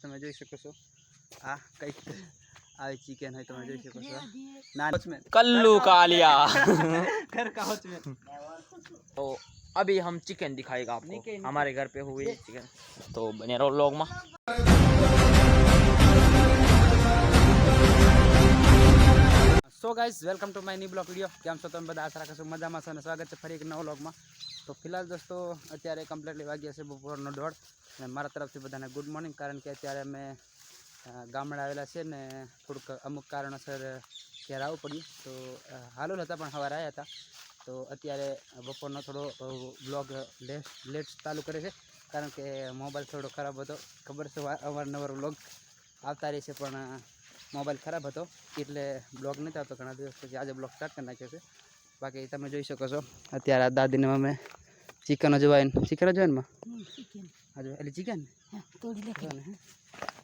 તમે જોઈ શકો છો આ કંઈક આવી ચિકન હોય તમે જોઈ શકો છો ના વોચમેન कल्लू कालिया घर का वॉचमैन तो अभी हम चिकन दिखाएगा आपको निके, निके। हमारे घर पे हुई चिकन तो बने रहो लोग में so guys welcome to my new blog video કેમ છો તમે બધા આશા રાખો છો મજામાં છો અને સ્વાગત છે ફરી એક નવો બ્લોગમાં તો ફિલહાલ દોસ્તો, અત્યારે કમ્પ્લીટલી વાગ્યા છે બપોરનો દોઢ અને મારા તરફથી બધાને ગુડ મોર્નિંગ કારણ કે અત્યારે અમે ગામડા આવેલા છે ને થોડુંક અમુક કારણોસર ઘેર આવવું પડ્યું. તો હાલોલ હતા પણ સવારે આવ્યા હતા. તો અત્યારે બપોરનો થોડો બ્લોગ લેટ ચાલુ કરે છે. કારણ કે મોબાઈલ થોડો ખરાબ હતો. ખબર છે અવારનવાર બ્લોગ આવતા રહે છે, પણ મોબાઈલ ખરાબ હતો. એટલે બ્લોગ નથી આવતો. ઘણા દિવસ પછી આજે બ્લોગ સ્ટાર્ટ કરી નાખ્યો છે. બાકી તમે જોઈ શકો છો અત્યારે આ દાદીને અમે ચિકન જોવાય ચિકન જોવાય ને એટલે ચિકન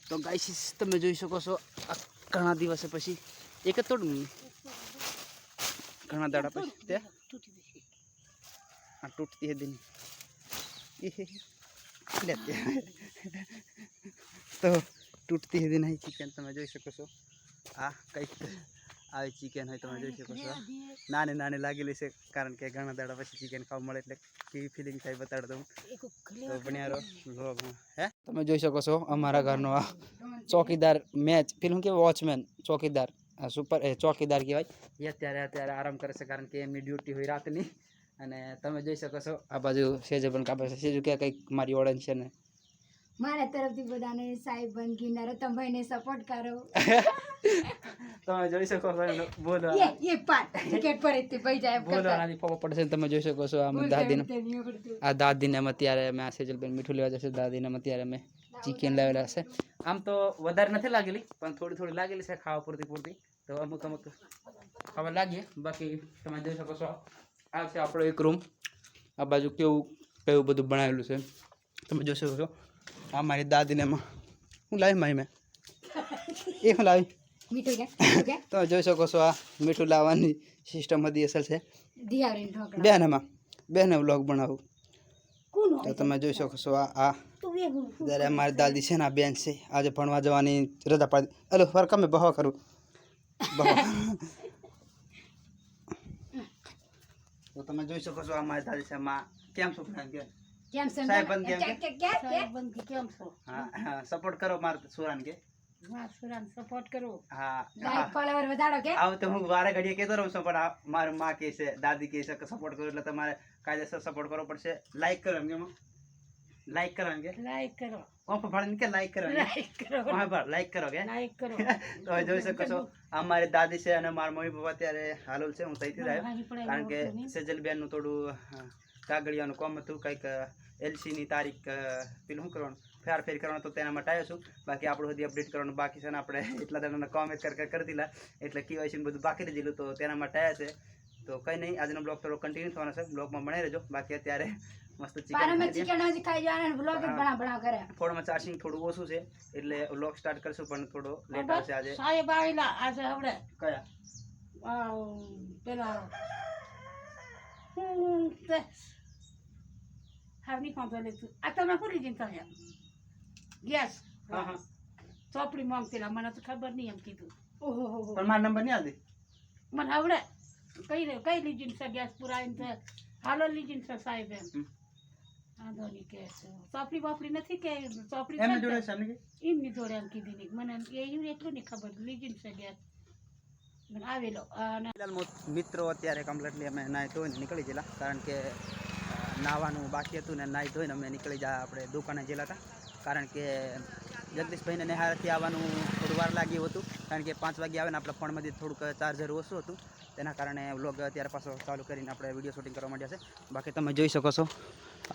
તો ગાઈસીસ તમે જોઈ શકો છો ઘણા દિવસે પછી એક જ તોડ ઘણા દાડા પછી તે? આ તૂટતી હે દિન તો. તૂટતી હતી નહીં ચિકન તમે જોઈ શકો છો. આ કંઈક આવી ચિકન હોય તમે જોઈ શકો છો. નાની નાની લાગેલી છે કારણ કે ઘણા દાડા પછી ચિકન ખાવા મળે એટલે કેવી ફિલિંગ થાય બતાડ દઉં તો બન્યારો. હે? તમે જોઈ શકો છો અમારા ઘરનો આ ચોકીદાર મેચ પેલું કે વોચમેન ચોકીદાર સુપર એ ચોકીદાર કહેવાય. એ અત્યારે અત્યારે આરામ કરે છે કારણ કે એમની ડ્યુટી હોય રાતની. અને તમે જોઈ શકો છો આ બાજુ સેજે પણ કાપે છે. સેજુ કે કંઈક મારી ઓળખ છે ને? મારા તરફથી બધાને સાહેબ બનગીના તમે સપોર્ટ કરો. તમે જોઈ શકો છો બોલો એ પાટ ટિકિટ પર તે ભાઈ જાય બોલો આની પપ્પા પડશે તમે જોઈ શકો છો આમ દાદીને. આ દાદીને અમે અત્યારે અમે આ સેજલબેન મીઠું લેવા જશે દાદીને અમે અત્યારે અમે ચિકન લાવેલા છે આમ તો વધારે નથી લાગેલી પણ થોડી થોડી લાગેલી છે ખાવા પૂરતી પૂરતી. તો અમુક અમુક ખાવા લાગીએ. બાકી તમે જોઈ શકો છો આ છે આપણો એક રૂમ. આ બાજુ કેવું કેવું બધું બનાવેલું છે. તમે જોઈ શકો છો આ મારી દાદીને એમાં હું લાવી મારી મેં? એ હું લાવી? તમે જોઈ શકો છો આ મીઠું લાવવાની સિસ્ટમ બધી અસર છે. બેન એમાં બેને વ્લોગ બનાવું. તો તમે જોઈ શકો છો આ આ. જ્યારે મારી દાદી છે ને આ બેન છે આજે ભણવા જવાની રજા પાડી. હલો ફર કમે બહવા કરું. તો તમે જોઈ શકો છો આ મારી દાદી છે માં કેમ છો ફ્રેન્ડ કેમ છે? સાહેબ બંધ કેમ કે કે કે કેમ છો? હા હા સપોર્ટ કરો મારા સુરાન કે હા સપોર્ટ કરો હા લાઈક ફોલોવર વધારો કે? આવું તો હું વારે ઘડીએ કહેતો રહું છું પણ આ મારી માં કહે છે દાદી કહે છે કે સપોર્ટ કરો એટલે તમારે કાયદેસર સપોર્ટ કરવો પડશે. લાઈક કરો એમ કે લાઈક કરો એમ કે? લાઈક કરો. ઓફ ભાડે કે લાઈક કરો એમ કે? લાઈક કરો. લાઈક કરો કે? લાઈક કરો. તો જોઈ શકો છો આ દાદી છે અને મારા મમ્મી પપ્પા ત્યારે હાલોલ છે હું તઈથી જ આવ્યો. કારણ કે. સેજલબેનનું થોડું કાગળિયાનું કામ હતું કંઈક એલસી ની તારીખ પેલું શું કરવાનું? ફેર કરવાનો તો તેના માટે આવ્યો છું. બાકી આપણું બધી અપડેટ કરવાનું બાકી છે ને આપણે એટલા દાડાના કોમેન્ટ કર કર કરી દીધા. એટલે કેવાયસી બધું બાકી રહી દીધું તો તેના માટે આવ્યા છે. તો કંઈ નહીં આજનો બ્લોગ થોડો કન્ટિન્યુ થવાનો છે. બ્લોગમાં બનાવી રહેજો. બાકી અત્યારે મસ્ત ચિકન ખાઈ ચિકન હજી ખાઈ જવાના વ્લોગ બના બના કરે. ફોનમાં ચાર્જિંગ થોડું ઓછું છે. એટલે બ્લોગ સ્ટાર્ટ કરશું પણ થોડો લેટ આવશે આજે. સાહેબ આવેલા આજે આપણે કયા? આ, પેલા હાવની કોણ પેલે તું. આ તમે શું લીધી તમે ગેસ હા હા. ચોપડી માંગતેલા મને તો ખબર નહીં એમ કીધું. ઓહો હો હો પણ મારા નંબર નહીં આવતી મને આવડે. કઈ રહ્યો કઈ લીધી છે ગેસ પુરાઈને છે? હાલો લીધી છે સાહેબ એમ. વાંધો નહીં કે ચોપડી બોપડી નથી કે ચોપડી એમને જોડે છે એમની જોડે એમ કીધી નહીં મને એ એટલું નહીં ખબર. લીધી છે ગેસ. મને આવેલો મિત્રો અત્યારે કમ્પ્લીટલી અમે નાહી ધોઈને નીકળી ગયેલા. કારણ કે નાવાનું નાહવાનું બાકી હતું ને નાહી ધોઈને અમે નીકળી જા આપણે દુકાને ગયેલા હતા. કારણ કે જગદીશભાઈને નેહારથી આવવાનું થોડું વાર લાગ્યું હતું. કારણ કે પાંચ વાગે આવે ને આપણા ફોનમાંથી થોડુંક ચાર્જર ઓછું હતું. તેના કારણે વ્લોગ અત્યારે પાછો ચાલુ કરીને આપણે વીડિયો શૂટિંગ કરવા માંડ્યા છે. બાકી તમે જોઈ શકો છો,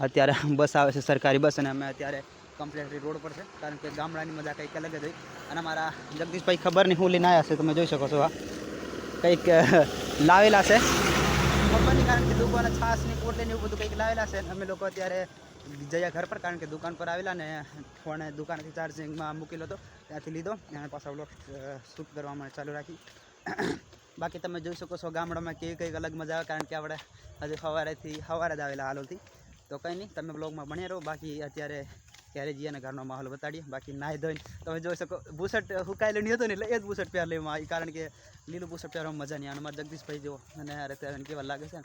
અત્યારે બસ આવે છે સરકારી બસ અને અમે અત્યારે કમ્પ્લેટલી રોડ પર છે. કારણ કે ગામડાની મજા કંઈક અલગ જ હોય. અને મારા જગદીશભાઈ ખબર નહીં હું લઈને આવ્યા છે, તમે જોઈ શકો છો આ. કંઈક લાવેલા છે. ખબર નહીં કારણ કે દુકાને છાસની પોટલી ને એવું બધું કંઈક લાવેલા છે. અને અમે લોકો અત્યારે જયા ઘર પર, કારણ કે દુકાન પર આવેલા ને ફોન દુકાનથી ચાર્જિંગમાં મૂકેલો હતો, ત્યાંથી લીધો અને પાછા બ્લોક શૂટ કરવામાં ચાલુ રાખી. બાકી તમે જોઈ શકો છો ગામડામાં કેવી કંઈક અલગ મજા આવે, કારણ કે આપણે હજુ સવારેથી, સવારે જ આવેલા હાલોથી તો કંઈ નહીં, તમે બ્લોગમાં ભણ્યા રહો. બાકી અત્યારે ક્યારે જઈએ અને ઘરનો માહોલ બતાડીએ. બાકી નાહી ધોઈને તમે જોઈ શકો બુશર્ટ હુકાયેલું નહીં હતું ને એટલે એ જ બુશર્ટ પહેર લેવામાં આવી, કારણ કે લીલું બુશર્ટ પહેરવામાં મજા નહીં. અને મારા જગદીશભાઈ જો નેહારે ત્યારે કેવા લાગે છે.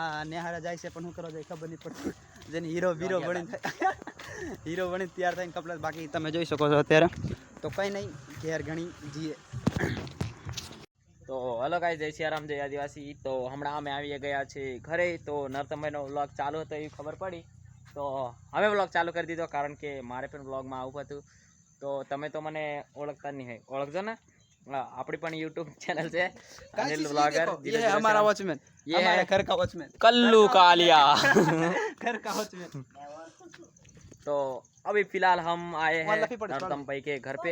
આ નેહારા જાય છે, પણ હું કરવા જાય ખબર નહીં પડતી. જેની હીરો બીરો બની હીરો બની તૈયાર થઈને કપડા બાકી. તમે જોઈ શકો છો અત્યારે. તો કંઈ નહીં ઘેર ઘણી જીએ તો હલો ગાઈ જય સિયારામ જય આદિવાસી. તો હમણાં અમે આવી ગયા છે ઘરે. તો નરતમભાઈનો વ્લોગ ચાલુ હતો એવી ખબર પડી. તો હવે વ્લોગ ચાલુ કરી દીધો કારણ કે મારે પણ વ્લોગમાં આવું હતું. તો તમે તો મને ઓળખતા નહીં હોય. ઓળખજો ને? આપણી પણ યુટ્યુબ ચેનલ છે અનિલ વ્લોગર ये है हमारा वॉचमैन ये है- हमारे घर का वॉचमैन कल्लू कालिया घर का वॉचमैन तो अभी फिलहाल हम आए हैं वहाँ लफी पड़ी, नरोत्तम भाई के घर पे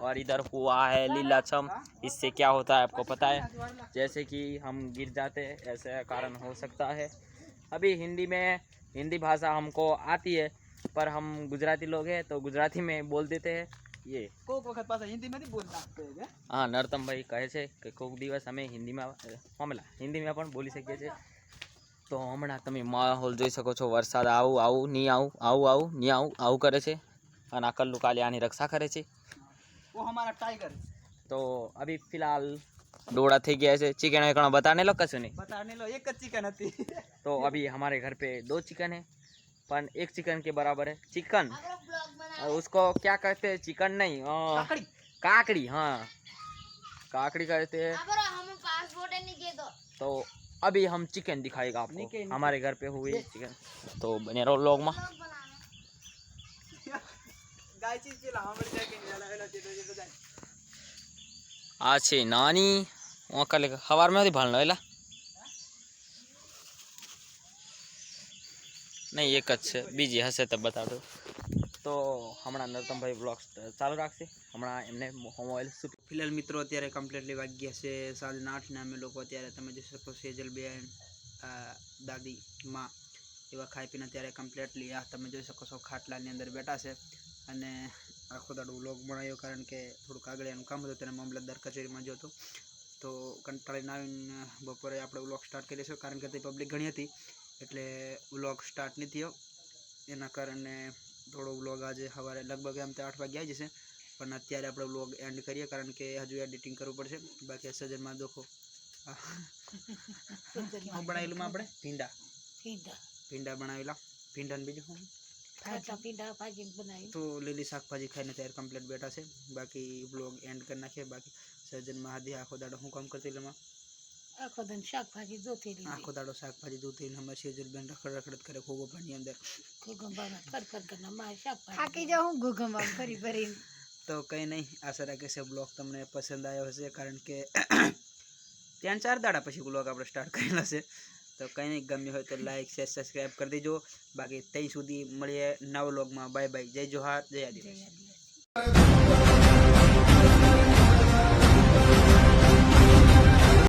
और इधर हुआ है लीलाछम इससे क्या होता है आपको पता है जैसे कि हम गिर जाते हैं ऐसे कारण हो सकता है अभी हिंदी में हिंदी भाषा हमको आती है पर हम गुजराती लोग हैं तो गुजराती में बोल देते हैं ये કોક વખત પાછા હિન્દીમાંથી બોલતા હે હા નરતમભાઈ કહે છે કે કોઈક દિવસ અમે હિન્દીમાં મામલા હિન્દીમાં પણ બોલી શકીએ છીએ તો હમણાં તમે માહોલ જોઈ શકો છો વરસાદ આવું આવું નહીં આવું આવું આવું નહીં આવું આવું કરે છે અને આ કલ્લુ કાલે આની રક્ષા કરે છે वो हमारा टाइगर તો અભી ફિલહાલ ડોળા થઈ ગયા છે ચિકન વેકણ બતાને લો કશું નહીં बताने लो एक જ चिकन હતી तो अभी हमारे घर पे दो चिकन है पर एक चिकन के बराबर है। चिकन। और उसको क्या कहते हैं? चिकन नहीं काकड़ी। काकड़ी हाँ। काकड़ी कहते हैं। तो अभी हम चिकन दिखाएगा आपको। निके, निके। हमारे घर पे हुई चिकन। तो बने रहो लोग माँ। अच्छे नानी वहाँ कल हवा में भालना નહીં, એક જ છે. બીજી હશે તો બતાડો. તો હમણાં નરતમભાઈ બ્લોગ્સ ચાલુ રાખશે. હમણાં એમને મોબાઈલ ફિલહાલ મિત્રો અત્યારે કમ્પ્લીટલી વાગ્યા છે. સાંજના આઠના અમે લોકો અત્યારે તમે જોઈ શકો સેજલ બેન દાદી, માં એવા ખાઈ પીને અત્યારે કમ્પ્લીટલી આ તમે જોઈ શકો છો ખાટલાની અંદર બેઠા છે. અને આખો દાડો વ્લોગ બનાવ્યો કારણ કે થોડુંક આગળ એનું કામ હતું તેને મામલતદાર કચેરીમાં જો હતો. તો કંટાળીને આવીને બપોરે આપણે વ્લોગ સ્ટાર્ટ કરીશું કારણ કે તે પબ્લિક ઘણી હતી. એટલે વ્લોગ સ્ટાર્ટ નથી થયો. એના કારણે થોડો વ્લોગ આજે સવારે લગભગ એમ તો આઠ વાગે આવી જશે. પણ અત્યારે આપણે વ્લોગ એન્ડ કરીએ કારણ કે હજુ એડિટિંગ કરવું પડશે. બાકી સજનમાં દોખો. હું બનાવેલું આપણે? ભીંડા. ભીંડા. બનાવેલા. ભીંડા ને બીજું શું? તો લીલી શાકભાજી ખાઈને ત્યારે કમ્પ્લીટ બેઠા છે. બાકી વ્લોગ એન્ડ કરી નાખીએ. બાકી સર્જનમાં હાથી આખો દાડો હું કામ કરતી એમાં. આખો દન શાકભાજી જોતી લીધી. આખો દાડો શાકભાજી દૂધી ને અમારે બેન રખડ રખડ કરે ખોગો પાણી અંદર. ગોગંબામાં ફર ફર કરના માં શાકભાજી થાકી જાઉં ગુગમાં ફરી ફરી તો કંઈ નહીં આશા રાખે છે બ્લોગ તમને પસંદ આવ્યો હશે કારણ કે ત્રણ ચાર દાડા પછી બ્લોગ આપણે સ્ટાર્ટ કરેલા છે. તો કંઈ નહીં ગમ્યું હોય તો લાઈક શેર સબસ્ક્રાઈબ કરી દેજો. બાકી ત્યાં સુધી મળીએ નવ બ્લોગમાં. બાય બાય જય જોહાર જય આદિવાસી. જય આદિ